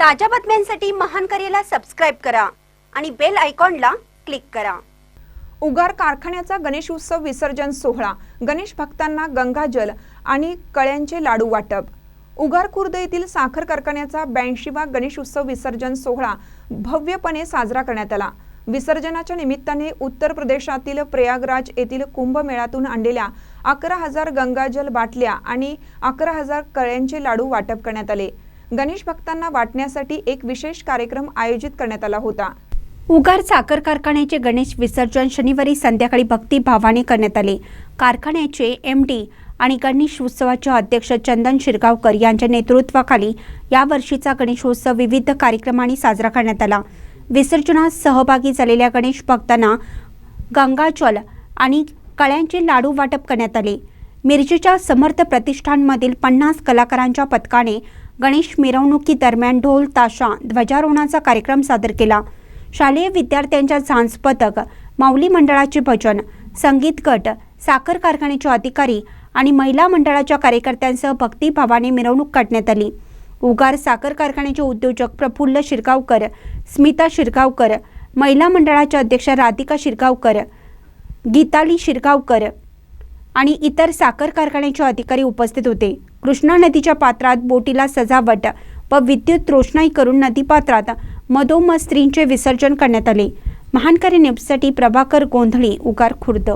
ताज्या बातम्यांसाठी महान करेला सबस्क्राईब करा आणि बेल आयकॉनला क्लिक करा. उगार कारखान्याचा गणेश उत्सव विसर्जन सोहळा गणेश भक्तांना गंगाजल आणि कळ्यांचे लाडू वाटप. उगार खुर्द येथील साखर कारखान्याचा ब्याऐंशीवा गणेश उत्सव विसर्जन सोहळा भव्यपणे साजरा करण्यात आला. विसर्जनाच्या निमित्ताने उत्तर प्रदेशातील प्रयागराज येथील कुंभमेळ्यातून आणलेल्या अकरा हजार गंगाजल बाटल्या आणि अकरा हजार कळ्यांचे लाडू वाटप करण्यात आले. गणेश भक्तांना वाटण्यासाठी एक विशेष कार्यक्रम आयोजित करण्यात आला होता. उगार साखर कारखान्याचे गणेश विसर्जन शनिवारी संध्याकाळी भक्तिभावाने करण्यात आले. कारखान्याचे एम डी आणि गणेश उत्सवाचे अध्यक्ष चंदन शिरगावकर यांच्या नेतृत्वाखाली यावर्षीचा गणेशोत्सव विविध कार्यक्रमांनी साजरा करण्यात आला. विसर्जनात सहभागी झालेल्या गणेश भक्तांना गंगाजल आणि कळ्यांचे लाडू वाटप करण्यात आले. मिरजेच्या समर्थ प्रतिष्ठानमधील पन्नास कलाकारांच्या पथकाने गणेश मिरवणुकीदरम्यान ढोल ताशा ध्वजारोहणाचा कार्यक्रम सादर केला. शालेय विद्यार्थ्यांच्या झांज पथक माऊली मंडळाचे भजन संगीत गट साखर कारखान्याचे अधिकारी आणि महिला मंडळाच्या कार्यकर्त्यांसह भक्तिभावाने मिरवणूक काढण्यात आली. उगार साखर कारखान्याचे उद्योजक प्रफुल्ल शिरगावकर स्मिता शिरगावकर महिला मंडळाच्या अध्यक्षा राधिका शिरगावकर गीताली शिरगावकर आणि इतर साखर कारखान्याचे अधिकारी उपस्थित होते. कृष्णा नदीच्या पात्रात बोटीला सजावट व विद्युत रोषणाई करून नदीपात्रात मधोमध स्त्रींचे विसर्जन करण्यात आले. महानकरी न्यूजसाठी प्रभाकर गोंधळी उगार खुर्द.